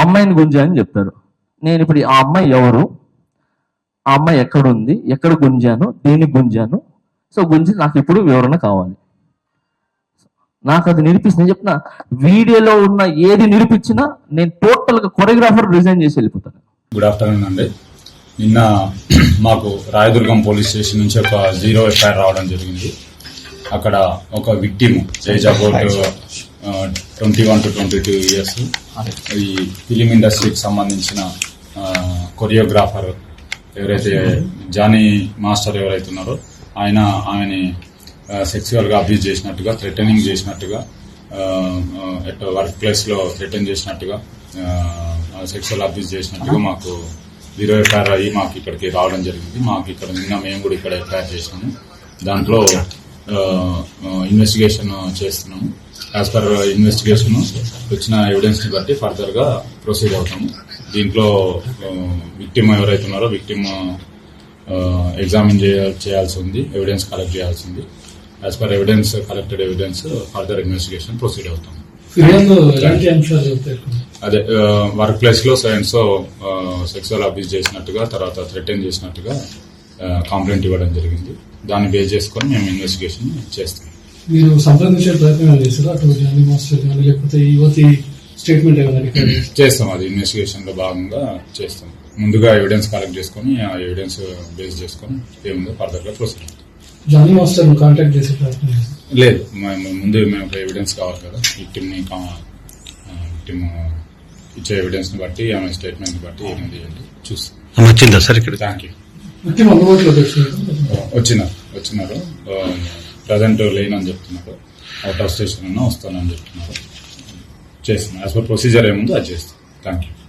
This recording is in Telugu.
అమ్మాయిని గుంజా అని చెప్తారు. నేను ఇప్పుడు ఆ అమ్మాయి ఎవరు? ఆ అమ్మాయి ఎక్కడ ఉంది ఎక్కడ గుంజాను? దేనికి గుంజాను? సో గుంజి నాకు ఇప్పుడు వివరణ కావాలి. నాకు అది నిరూపిస్తుంది. చెప్తున్నా వీడియోలో ఉన్న ఏది నిరూపించినా నేను టోటల్గా కొరియోగ్రాఫర్ రిజైన్ చేసి వెళ్ళిపోతాను. గుడ్ ఆఫ్టర్నూన్ అండి. నిన్న మాకు రాయదుర్గం పోలీస్ స్టేషన్ నుంచి ఒక జీరో ఎఫ్ఐఆర్ రావడం జరిగింది. అక్కడ ఒక victim age twenty one to twenty two years ఈ ఫిలిం ఇండస్ట్రీకి సంబంధించిన కొరియోగ్రాఫర్ ఎవరైతే జానీ మాస్టర్ ఎవరైతే ఉన్నారో ఆయన ఆమెని సెక్సువల్గా అబ్యూజ్ చేసినట్టుగా థ్రెటనింగ్ చేసినట్టుగా వర్క్ ప్లేస్లో థ్రెటన్ చేసినట్టుగా సెక్సువల్ అబ్యూజ్ చేసినట్టుగా మాకు జీరో ఎఫ్ఐఆర్ అయ్యి మాకు ఇక్కడికి రావడం జరిగింది. మాకు ఇక్కడ నిన్న మేము కూడా ఇక్కడ ఎఫ్ఐఆర్ చేసినాము. దాంట్లో ఇన్వెస్టిగేషన్ చేస్తున్నాము యాజ్ పర్ ఇన్వెస్టిగేషన్ వచ్చిన ఎవిడెన్స్ని బట్టి ఫర్దర్గా ప్రొసీడ్ అవుతాము దీంట్లో విక్టిమ్ ఎవరైతే ఉన్నారో విక్టిమ్ ఎగ్జామిన్ చేయాల్సి ఉంది ఎవిడెన్స్ కలెక్ట్ చేయాల్సి ఉంది. As per evidence collected evidence further investigation proceed అవుతాం. అదే వర్క్ ప్లేస్లో సైన్స్ సెక్సువల్ అబ్యూస్ చేసినట్టుగా తర్వాత థ్రెటన్ చేసినట్టుగా కంప్లైంట్ ఇవ్వడం జరిగింది. దాన్ని బేస్ చేసుకొని మేము ఇన్వెస్టిగేషన్ చేస్తాం మీరు సంప్రదించే ప్రయత్నం చేశారు? అటు జానీ మాస్టర్ కానీ లేకపోతే యువతి స్టేట్మెంట్ ఏమైనా చేస్తాం అది ఇన్వెస్టిగేషన్లో భాగంగా చేస్తాం. ముందుగా ఎవిడెన్స్ కలెక్ట్ చేసుకొని ఆ ఎవిడెన్స్ బేస్ చేసుకొని ఏముందో ఫర్దర్గా ప్రొసీడ్ జానీ మాస్టర్ కాంటాక్ట్ చేసే ప్రయత్నం లేదు మేము ముందు మేము ఒక ఎవిడెన్స్ కావాలి కదా. విక్టిమ్ని విక్టిమ్ ఇచ్చే ఎవిడెన్స్ని బట్టి ఆమె స్టేట్మెంట్ని బట్టి ఏమైంది చూస్తాం. వచ్చిందా సార్ ఇక్కడ? థ్యాంక్ యూ వచ్చినారు. వచ్చినారు ప్రజెంట్ లేనని చెప్తున్నారు. అవుట్ ఆఫ్ స్టేషన్ ఉన్నా వస్తానని చెప్తున్నారు. చేస్తున్నా. యాజ్ పర్ ప్రొసీజర్ ఏముందో అది చేస్తాను థ్యాంక్ యూ